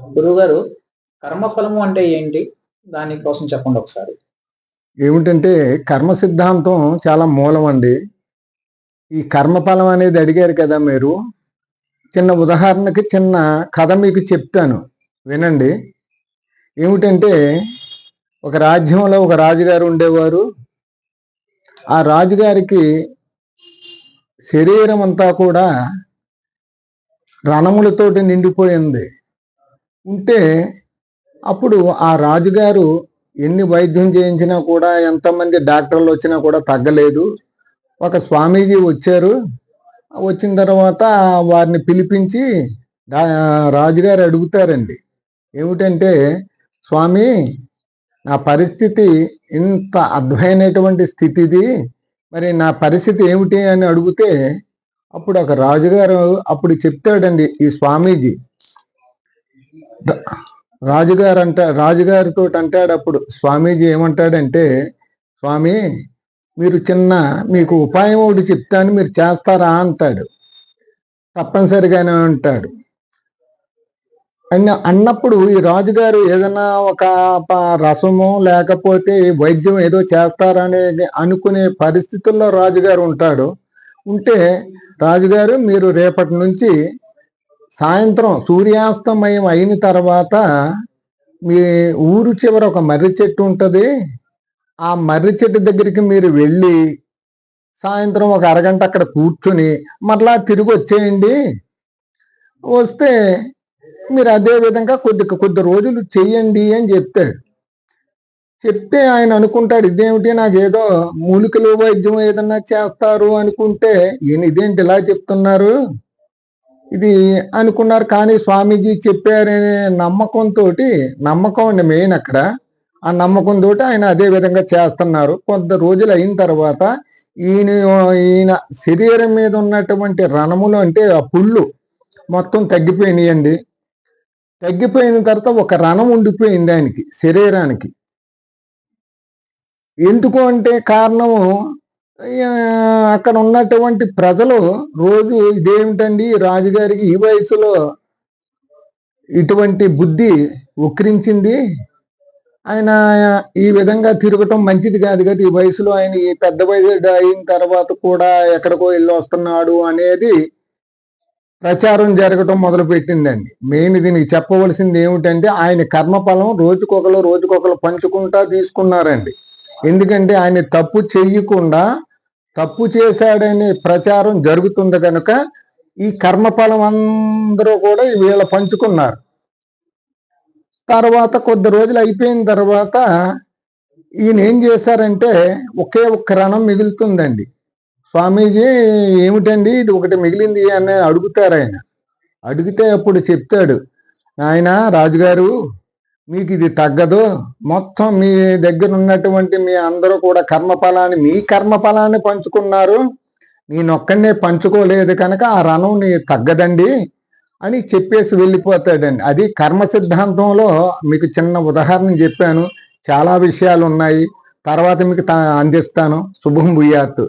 గురువుగారు కర్మఫలము అంటే ఏంటి? దానికోసం చెప్పండి ఒకసారి. ఏమిటంటే కర్మ సిద్ధాంతం చాలా మూలం అండి ఈ కర్మఫలం అనేది అడిగారు కదా మీరు? చిన్న ఉదాహరణకి చిన్న కథ మీకు చెప్తాను. వినండి. ఏమిటంటే ఒక రాజ్యంలో ఒక రాజుగారు ఉండేవారు. ఆ రాజుగారికి శరీరం అంతా కూడా రణములతోటి నిండిపోయింది. ఉంటే అప్పుడు ఆ రాజుగారు ఎన్ని వైద్యం చేయించినా కూడా ఎంతమంది డాక్టర్లు వచ్చినా కూడా తగ్గలేదు. ఒక స్వామీజీ వచ్చారు. వచ్చిన తర్వాత వారిని పిలిపించి రాజుగారు అడుగుతారండి. ఏమిటంటే స్వామి నా పరిస్థితి ఇంత అద్భుతమైనటువంటి స్థితిది. మరి నా పరిస్థితి ఏమిటి? అని అడిగితే అప్పుడు ఒక రాజుగారు అప్పుడు చెప్తాడండి ఈ స్వామీజీ. రాజుగారు అంట రాజుగారితో అంటాడు అప్పుడు స్వామీజీ ఏమంటాడంటే స్వామి మీరు చిన్న మీకు ఉపాయం ఒకటి చెప్తాను మీరు చేస్తారా? అంటాడు. తప్పనిసరిగానే అంటాడు. అన్న అన్నప్పుడు ఈ రాజుగారు ఏదైనా ఒక రసము లేకపోతే వైద్యం ఏదో చేస్తారనే అనుకునే పరిస్థితుల్లో రాజుగారు ఉంటాడు. ఉంటే రాజుగారు మీరు రేపటి నుంచి సాయంత్రం సూర్యాస్తమయం అయిన తర్వాత మీ ఊరు చివర ఒక మర్రి చెట్టు ఉంటుంది. ఆ మర్రి చెట్టు దగ్గరికి మీరు వెళ్ళి సాయంత్రం ఒక అరగంట అక్కడ కూర్చొని మరలా తిరిగి వచ్చేయండి. వస్తే మీరు అదే విధంగా కొద్ది కొద్ది రోజులు చెయ్యండి అని చెప్తాడు. చెప్తే ఆయన అనుకుంటాడు ఇదేమిటి? నాకేదో మూలికలు వైద్యం ఏదన్నా చేస్తారు అనుకుంటే ఈయన ఇదేంటి ఇలా చెప్తున్నారు? ఇది అనుకున్నారు కానీ స్వామీజీ చెప్పారనే నమ్మకంతో నమ్మకం అండి మెయిన్ అక్కడ. ఆ నమ్మకంతో ఆయన అదే విధంగా చేస్తున్నారు. కొంత రోజులు అయిన తర్వాత ఈయన ఈయన శరీరం మీద ఉన్నటువంటి రణములు అంటే ఆ పుళ్ళు మొత్తం తగ్గిపోయినాయండి. తగ్గిపోయిన తర్వాత ఒక రణం ఉండిపోయింది ఆయనకి శరీరానికి. ఎందుకు అంటే కారణము అక్కడ ఉన్నటువంటి ప్రజలు రోజు ఇదేమిటండి? రాజుగారికి ఈ వయసులో ఇటువంటి బుద్ధి ఉక్రించింది. ఆయన ఈ విధంగా తిరగటం మంచిది కాదు కదా? ఈ వయసులో ఆయన ఈ పెద్ద వయసు అయిన తర్వాత కూడా ఎక్కడికో వెళ్ళి వస్తున్నాడు అనేది ప్రచారం జరగటం మొదలు పెట్టిందండి మెయిన్ దీనికి చెప్పవలసింది ఏమిటంటే ఆయన కర్మఫలం రోజుకొకరు రోజుకొకరు పంచుకుంటా తీసుకున్నారండి. ఎందుకంటే ఆయన తప్పు చెయ్యకుండా తప్పు చేశాడనే ప్రచారం జరుగుతుంది కనుక ఈ కర్మఫలం అందరూ కూడా వీళ్ళ పంచుకున్నారు. తర్వాత కొద్ది రోజులు అయిపోయిన తర్వాత ఈయన ఏం చేశారంటే ఒకే ఒక్క రణం మిగులుతుందండి. స్వామీజీ ఏమిటండి ఇది ఒకటి మిగిలింది అని అడుగుతారు ఆయన. అడిగితే అప్పుడు చెప్తాడు ఆయన రాజుగారు మీకు ఇది తగ్గదు. మొత్తం మీ దగ్గర ఉన్నటువంటి మీ అందరూ కూడా కర్మఫలాన్ని మీ కర్మఫలాన్ని పంచుకున్నారు. నేనొక్కడనే పంచుకోలేదు కనుక ఆ రణం నీ తగ్గదండి అని చెప్పేసి వెళ్ళిపోతాడండి. అది కర్మ సిద్ధాంతంలో మీకు చిన్న ఉదాహరణ చెప్పాను. చాలా విషయాలు ఉన్నాయి తర్వాత మీకు అందిస్తాను. శుభం భూయాత్.